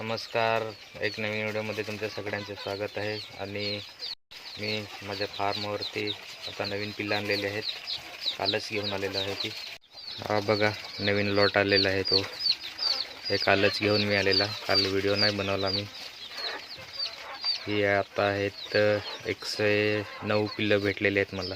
नमस्कार. एक नवीन व्हिडिओमध्ये तुमच्या सगळ्यांचे स्वागत आहे. आणि मी माझ्या फार्मवरती आता नवीन पिल्लं आणलेले आहेत. कालच घेऊन आलेलो आहे ती. हा बघा नवीन लॉट आलेला आहे तो. हे कालच घेऊन मी आलेला. काल व्हिडिओ नाही बनवला मी. ही आता आहेत एकशे नऊ पिल्लं भेटलेले आहेत मला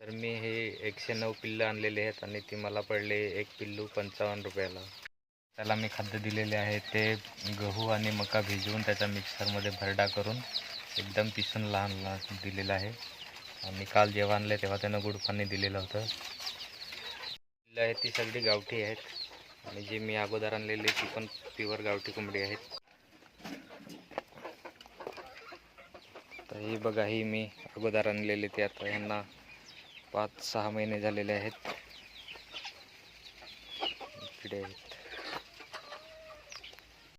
तर मी हे एकशे नऊ पिल्लं आणलेले आहेत आणि ती मला पडले एक पिल्लू पंचावन्न रुपयाला. त्याला मी खाद्य दिलेले आहे ते गहू आणि मका भिजवून त्याच्या मिक्सरमध्ये भरडा करून एकदम पिसून लहान लहान दिलेलं आहे. आणि काल जेव्हा आणले तेव्हा त्यानं गुड पाणी दिलेलं होतं. पिल्लं आहेत ती सगळी गावठी आहेत. आणि जी मी अगोदर आणलेली ती पण प्युअर गावठी कोंबडी आहेत. तर ही बघा ही मी अगोदर आणलेली ती. आता यांना पाच सहा महिने झालेले आहेत. इकडे आहेत